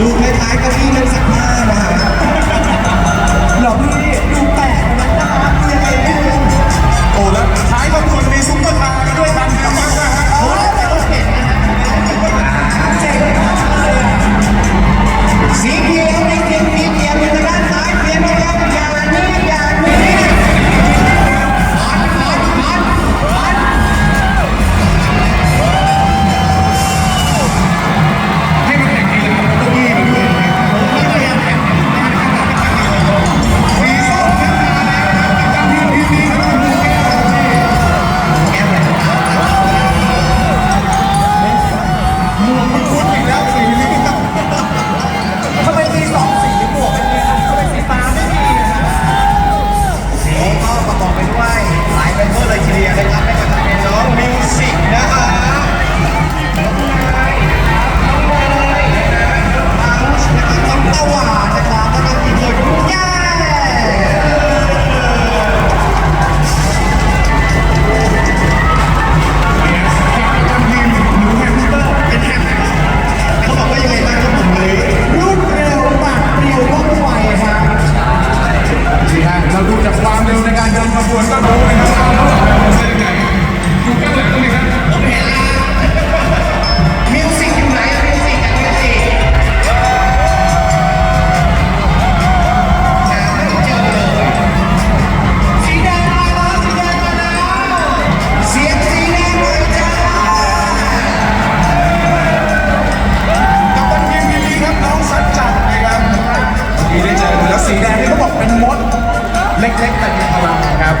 ดูคล้ายๆกับ เล็กๆแต่มีพลังครับ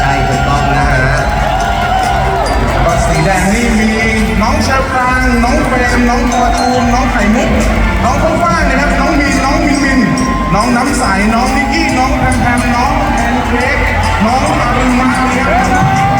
ใช่ถูกต้องนะฮะแล้วก็สีแดงนี่มีน้องชาปรางน้องเฟรมน้องกระตูนน้องไข่มุก น้องข้าวฟ่างนะครับ น้องมีนน้องมินมิน น้องน้ำใส น้องนิกกี้ น้องแพมแพมน้องแพนเค้กน้องอารุณมาครับ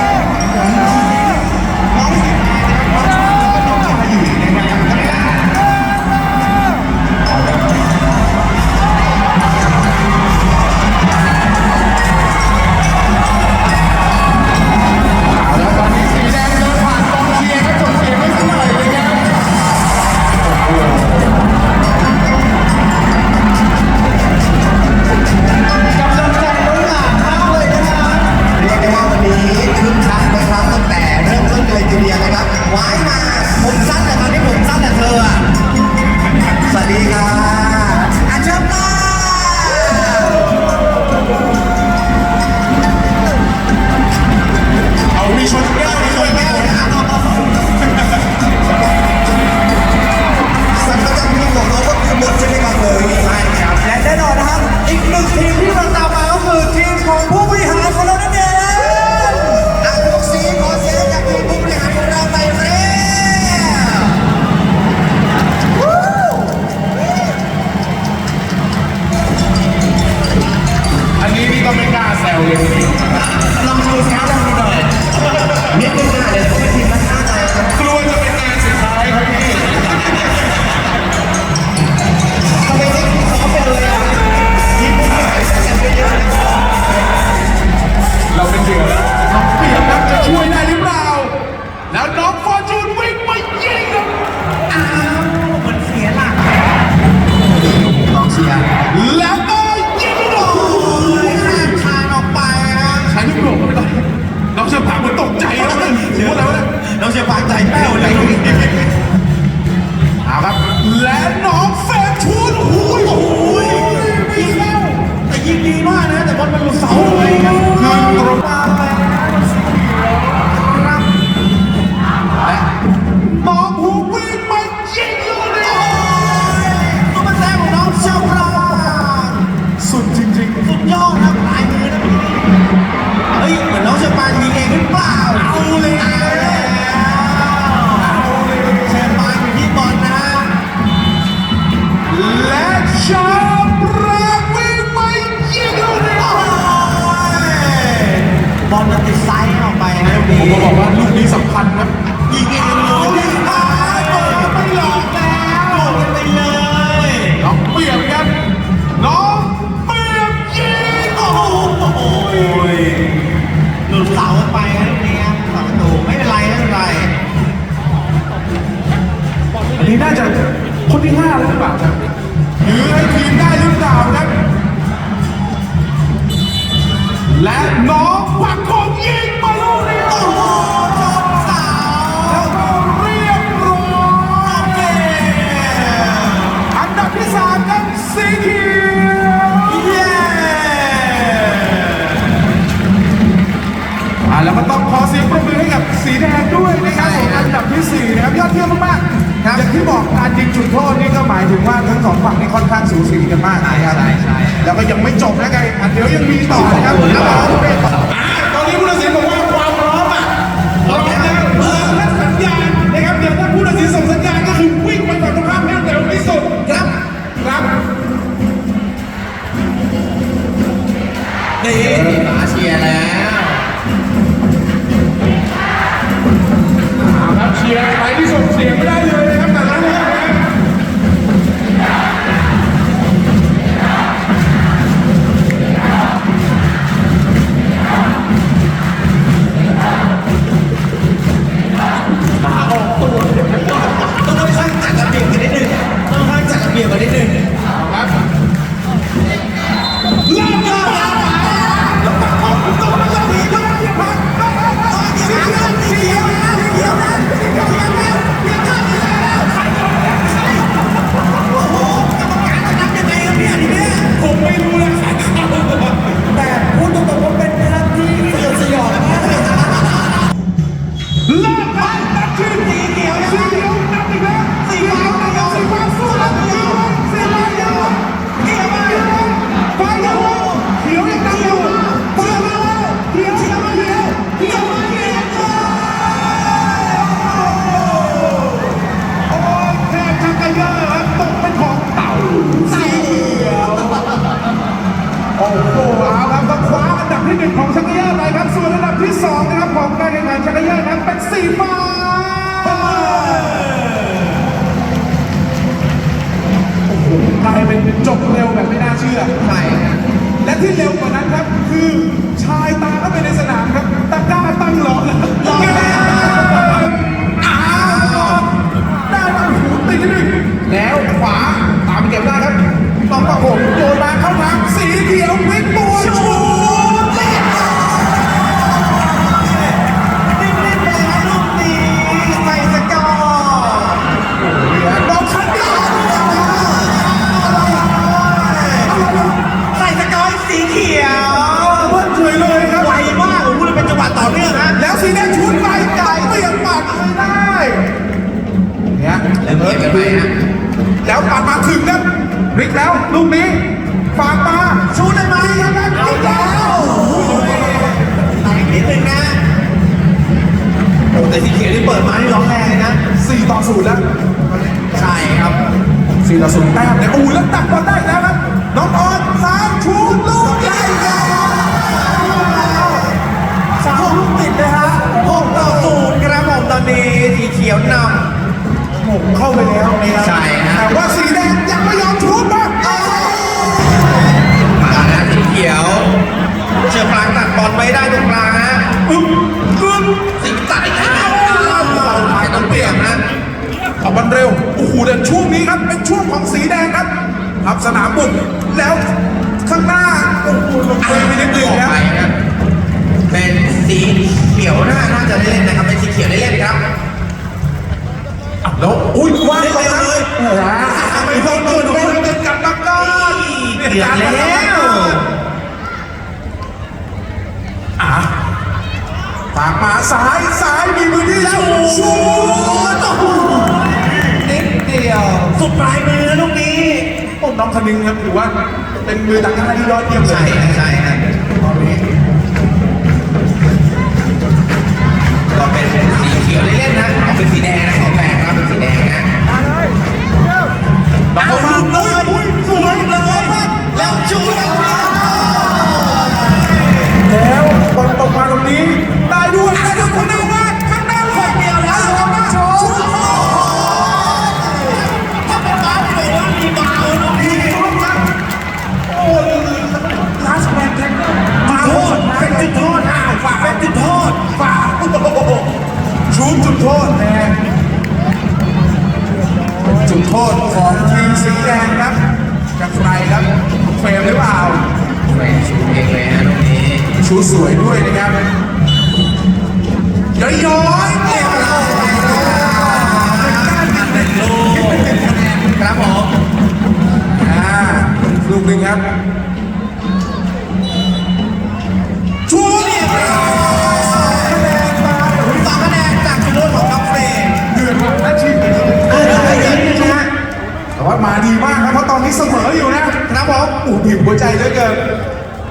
ายถึงว่าทั้งสองฝั่งนี่ค่อนข้างสูสีกันมากนะครับแล้วก็ยังไม่จบนะครับเดี๋ยวยังมีต่อนะครับแล้วก็ สีเขียวยังไม่ยกนับอีกแล้วสีฟ้าไม่ยอมสีฟ้าสู้แล้วไม่ยอมสีฟ้าไม่ยอมเขียวมาฟ้าเขียวเขียวยังตั้งอยู่ฟ้ามาแล้วเขียวเขียวมาแล้วเขียวมาแล้วโอ้ยแทบชักกระเยอะครับตกเป็นของเต่าสีเขียวโอ้โหเอาครับก็คว้าอันดับที่หนึ่งของชักกระเยอะไปครับส่วนอันดับที่สองนะครับของการแข่งขันชักกระเยอะนั้นเป็นสีฟ้า climbing, doubling. สูตรแล้ว ใช่ครับสี่ต่อศูนย์แต้มเนี่ยอู้แล้วตักบอลได้แล้วครับ น้องออนสามชูลูกใหญ่แล้วสามลูกติดนะฮะหกต่อศูนย์ครับผมตอนนี้สีเขียวนำหมุกเข้าไปแล้วใช่ฮะแต่ว่าสี ฝากมาซ้ายซ้ายมีมือที่ชูชูโอ้โหนิดเดียว สุดปลายมือลูกนี้โอ้น้องคนึงครับถือว่าเป็นมือตักหน้าที่ยอดเยี่ยมเลใช่ใช่ฮะตอนนี้ก็เป็นสีเขียวเล่นๆนะเอาเป็นสีแดงนะของแปลกนะเป็นสีแดงนะน้องมาเลยอุ้ยสวยเลยแล้วชูแล้วแล้วบอลตกมาตรงนี้ได้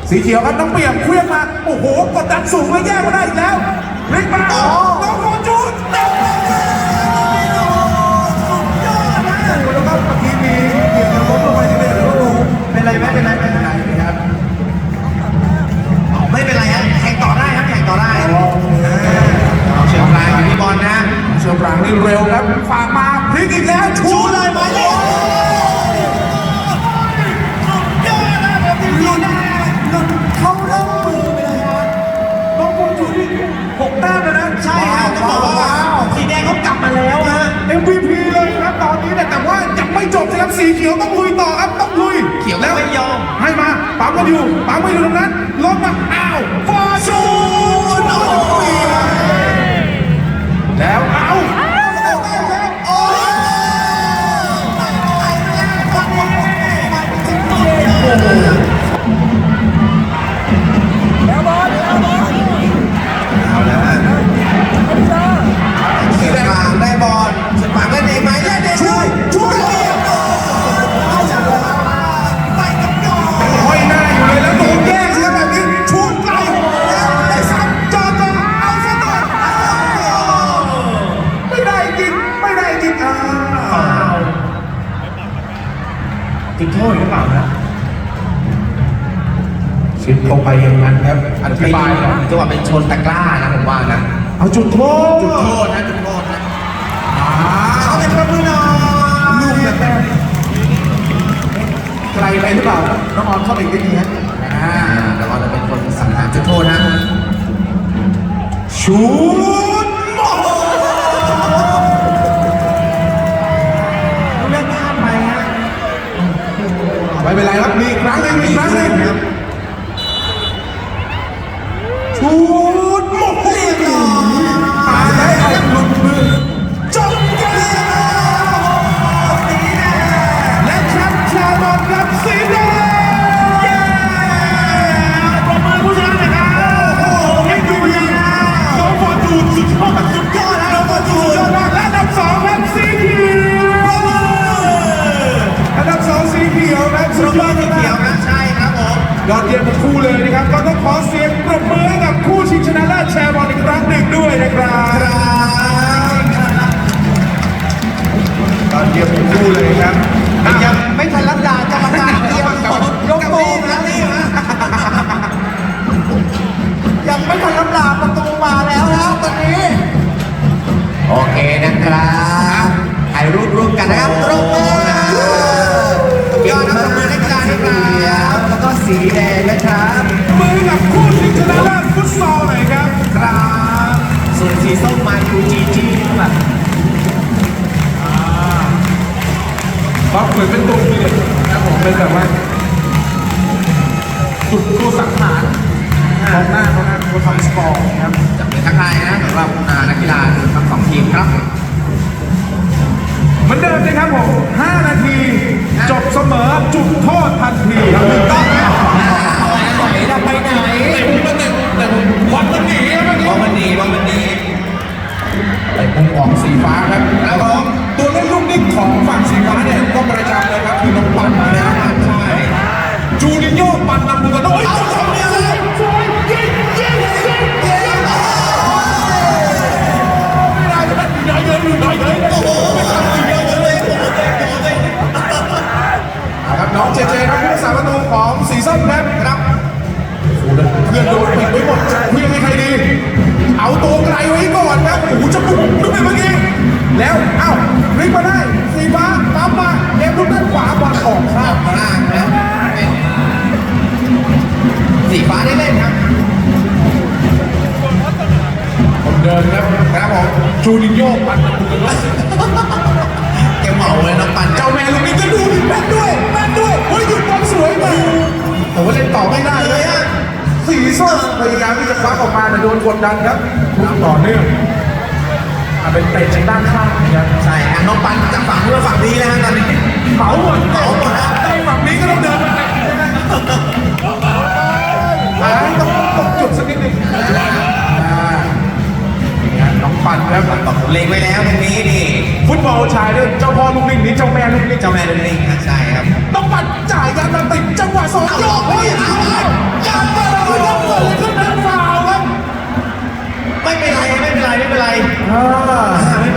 สีเขียวครับน้องเปี่ยมเคลื่อนมา โอ้โห กดดันสูงแล้วแยกมาได้อีกแล้วพลิกมาน้องโคจูนเต็มยอดนะแล้วก็เมื่อกี้มีเกี่ยวกับล้มลงไปที่เป็นลูกเป็นไรไหมเป็นไรเป็นไรนะครับไม่เป็นไรฮะแข่งต่อได้ครับแข่งต่อได้เอาเชียงรายอยู่ที่บอลนะเชียวกลางนี่เร็วครับฝากมาพลิกอีกแล้วชูเลยหมายเลข สีเขียวต้องลุยต่อครับต้องลุยเขียวก็แล้วไม่ยอมให้มาปั๊มกันอยู่ปั๊มกันอยู่ตรงนั้นลงมาอ้าวฟอร์ชูนแล้ว เป็นชนตะกร้านะผมว่านะ เอาจุดโทษจุดโทษนะจุดโทษนะอ่าเอาเป็นประมือหน่อยลูกเนี่ยแต้มไกลไปหรือเปล่า น้องออนเข้าไปอีกนิดนึงฮะอ่าอ่าแล้วก็จะเป็นคนสังหารจุดโทษนะชูดโอ้โหเล่นพลาดไปฮะไม่เป็นไรครับมีอีกครั้งหนึ่งมีอีกครั้งหนึ่งครับ ชูดมโหเรียบร้อยปาได้เอาหลุดมือจบเกมและแชมป์ชาบอนกับสีแดงเปรบมือผู้ชนะน่อยครับโอ้โหไม่ดูยังน้องฟอร์จูนสุดยอดสุดยอดน้องฟอร์จูนสุดยอดและอันดับสองรับสีเขียวอันดับสองสีเขียวครับสุดยอดสีเขียวนะใช่ครับผมยอดเยี่ยมทั้งคู่เลย คู่เลยครับอะยังไม่ทันรับดากรรมการเตรียมยกโป่งนะนี่ฮะยังไม่ทันรับดาประตูมาแล้วครับตอนนี้ โอเคนะครับถ่ายรูปร่วมกันนะครับตรงมือนะยอดนักมือนักกีฬานะครับแล้วก็สีแดงนะครับ มือกับคู่ชิงชนะเลิศฟุตซอลหน่อยครับ ครับ ส่วนสีส้มมายูจีจีแบบ บล็อกเหมือนเป็นตัวพีเด็ดนะครับผมเป็นแบบว่าจุดตัวสังหารกองหน้ากองหน้าตัวทำสกอร์นะครับจะเป็นทักทายนะสำหรับอ่านักกีฬาทั้งสองทีมครับเหมือนเดิมนะครับผม5นาที จบเสมอจุดโทษทันทีครับถูกต้องไหมไหนเราไปไหนแต่ผมวันมันหนีเมื่อกี้ว่ามันดีว่ามันดีไอ้มุมของสีฟ้าครับแล้วก็ ตัวเล่นลูกนิ่งของฝั่งสีฟ้าเนี่ยก็ประจำเลยครับคือน้องปันนะใช่จูนิโญ่ปันนำมูกาโน่เอาทำเนี่ยเลยน้อยเยอะอยู่น้อยเอะโอ้โหเยอะเลยเลยน้องเจเจครับผู้รักษาประตูของสีส้มครับครับเพื่อนโดนปิดไว้หมดจะเพื่อนให้ใครดี เอาตัวไกลไว้ก่อนครับโอ้โหจะปุ๊บปุ๊บไปเมื่อกี้ แล้วเอ้าพลิกมาได้ สีฟ้าตามมาเอ็มลูกด้านขวาบอลออกข้างล่างนะสีฟ้าได้เล่นครับผมเดินครับครับผมจูนิโญ่ปันนำมูกาโน่แกเหมาเลยน้องปันเจ้าแม่ลูกนี้ก็ดูดิแม่นด้วยแม่นด้วยเฮ้ยหยุดบอลสวยมากแต่ว่าเล่นต่อไม่ได้เลยอะสีส้มพยายามที่จะคว้าออกมาแต่โดนกดดันครับลูกต่อเนื่องอะ เป็นเตะจากด้านข้างนะครับใช่ฮะน้องปันจากฝั่งนู้นฝั่งนี้นะฮะตอนนี้เหมาหมดเหมาหมดนะไอ้ฝั่งนี้ก็ต้องเดินมาอ่าต้องตกจุดสักนิดหนึงอ่าน้องปันครับบอกเลงไว้แล้วตรงนี้นี่ฟุตบอลชายเนี่ยเจ้าพ่อลูกนิ่งนี้เจ้าแม่ลูกนิ่งเจ้าแม่ลูกนิ่งใช่ครับน้องปันจ่ายยางติดจังหวะสองยกเฮ้ยเอาเลยยางมาแล้วก็ยังเกิด ไม่เป็นไรไม่เป็นไรไม่เป็นไร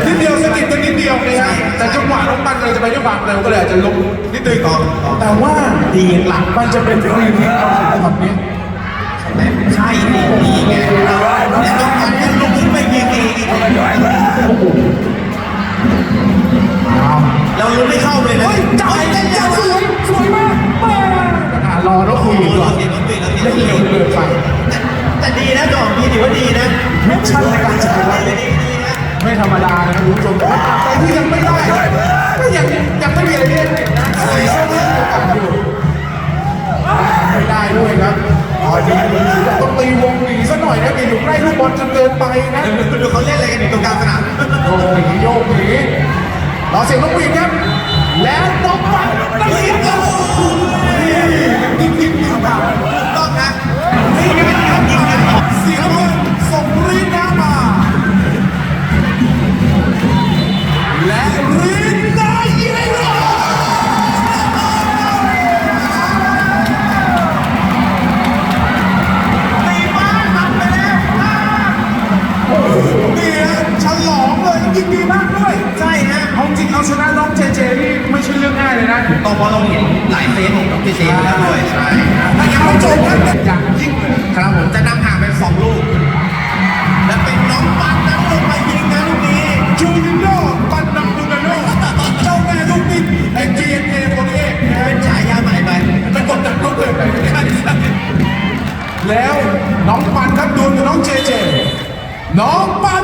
นิดเดียวสะกิดกันนิดเดียวเลยฮะแต่จังหวะน้องปันเลยจะไปด้วยความเร็วก็เลยอาจจะลงนิดนึงก่อนแต่ว่าดีหลังมันจะเป็นฟรีคิกเอาถึงช็อตนี้ใช่นี่นี่ไงแล้วน้องปันก็ลงขึ้นไปยิงเองอีกเราลุ้นไม่เข้าเลยนะเฮ้ยจ่ายจ่ายจ่ายสวยสวยมากอ่ารอแล้วคุยโอ้โหก่อนเสียน้องปีแล้วเล่นเสียเร็วเกินไป แต่ดีนะจอมพี่ถือว่าดีนะมิชชั่นในการจ่ายดีดีดีนะไม่ธรรมดานะครับคุณผู้ชมแต่ว่าตราบใดที่ยังไม่ได้ก็ยังยังไม่มีอะไรที่ได้นะสีส้มยังมีโอกาสอยู่ไม่ได้ด้วยครับอ๋อดีดีต้องตีวงหนีซะหน่อยนะอย่าอยู่ใกล้ลูกบอลจนเกินไปนะดูเขาเล่นอะไรกันอยู่ตรงกลางสนามโยกหนีโยกหนีรอเสียงนกหวีดครับแล้วน้อ เลยยิงดีมากด้วย ใช่ฮะเอาจริงเอาชนะน้องเจเจนี่ไม่ใช่เรื่องง่ายเลยนะต้องเพราะเราเห็นหลายเซฟของน้องเจเจไปแล้วด้วยใช่ถ้ายังไม่จบนะอย่างยิ่งเลยครับผมจะนำห่างเป็นสองลูก และเป็นน้องปันนั้นลงมายิงนะลูกนี้จูนิโญ่ปันนัมบูกาโน่เจ้าแม่ลูกนิกไอ้เจียนเอโบเอกนะเป็นฉายาใหม่ไปเป็นกดดันลูกเลยแล้วน้องปันครับดวลกับน้องเจเจ น้องปั